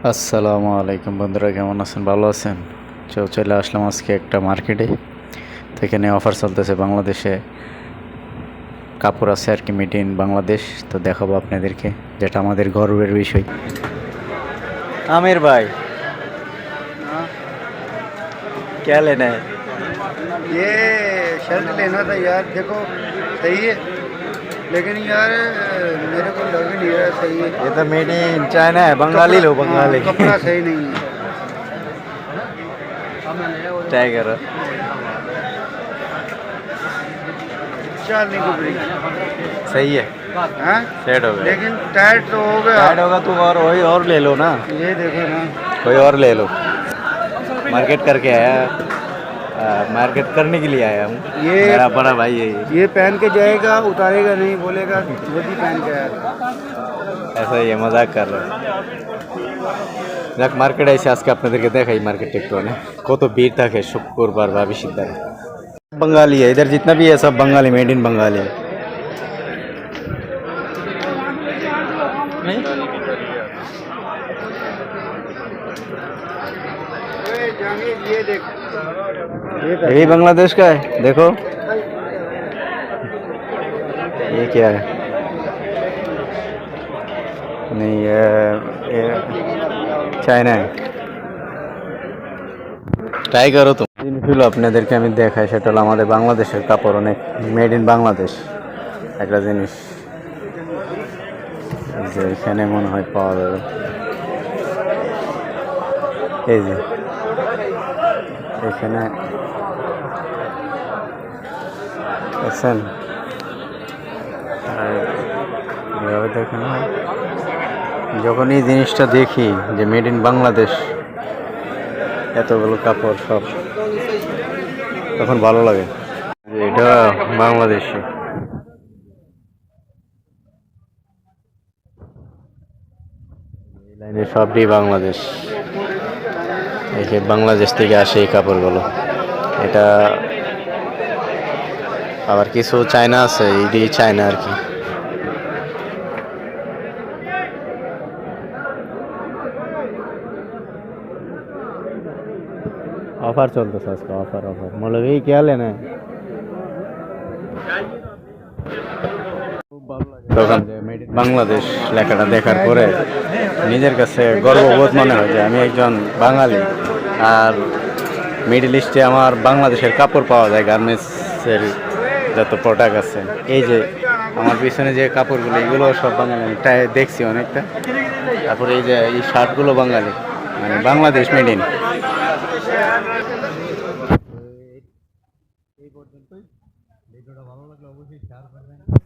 আসসালামু আলাইকুম বন্ধুরা কেমন আছেন ভালো আছেন তো চলে আসলাম আজকে একটা মার্কেটে তো এখানে অফার চলতেছে বাংলাদেশে কাপড় আছে আর কি মেড ইন বাংলাদেশ তো দেখাবো আপনাদেরকে যেটা আমাদের গর্বের বিষয় আমির ভাই क्या लेना है ये शर्ट लेना था यार देखो सही है लेकिन यार मेरे को लग नहीं रहा सही है। ये तो मेड इन चाइना है बंगाली लो बंगाली। हाँ, कपड़ा सही नहीं है। ट्राई करो नहीं सही है। हाँ? सेट हो गया। लेकिन टाइट तो हो गया। टाइट होगा तो और वही और ले लो ना। ये देखो ना। कोई और ले लो। मार्केट करके आया। मार्केट करने के लिए आया हूँ ये- मेरा बड़ा भाई है ये। ये पहन के जाएगा उतारेगा नहीं बोलेगा वही पहन के आया ऐसा ही है मजाक कर रहे যাক মার্কেট এসে আজকে আপনাদেরকে দেখাই মার্কেট একটু অনেক কত ভিড় থাকে শুক্রবার বা বৃহস্পতিবার बंगाली है इधर जितना भी है सब बंगाली मेड इन बंगाली है ये देख ये भी बांग्लादेश का है देखो ये क्या है नहीं ये ये চায়না ট্রাই করো তো জিনিসগুলো আপনাদেরকে আমি দেখাই সেটা হলো আমাদের বাংলাদেশের কাপড় অনেক মেড ইন বাংলাদেশ একটা জিনিস এই যে এখানে মনে হয় পাওয়া যাবে এই যে এখানে আর এভাবে দেখেন যখন এই জিনিসটা দেখি যে মেড ইন বাংলাদেশ, এতগুলো কাপড় সব, তখন ভালো লাগে এটা বাংলাদেশি। লাইনে সবই বাংলাদেশ। এই যে বাংলাদেশ থেকে আসে এই কাপড়গুলো এটা আবার কিছু চায়না আছে এটি চায়না আর কি ऑफर चलते है इसका ऑफर ऑफर मौलवी क्या लेना है দোকান যে মেড ইন বাংলাদেশ লেখাটা দেখার পরে নিজের কাছে গর্ববোধ মনে হয় যে আমি একজন বাঙালি আর মিডল ইস্টে আমার বাংলাদেশের কাপড় পাওয়া যায় গার্মেন্টসের যত প্রোডাক্ট আছে। এই যে আমার পিছনে যে কাপড়গুলো, এগুলো সব বাঙালি দেখছি অনেকটা। তারপরে এই যে এই শার্টগুলো বাঙালি মানে বাংলাদেশ মেড ইন এই পর্যন্তই। ভিডিওটা ভালো লাগলে অবশ্যই শেয়ার করবেন।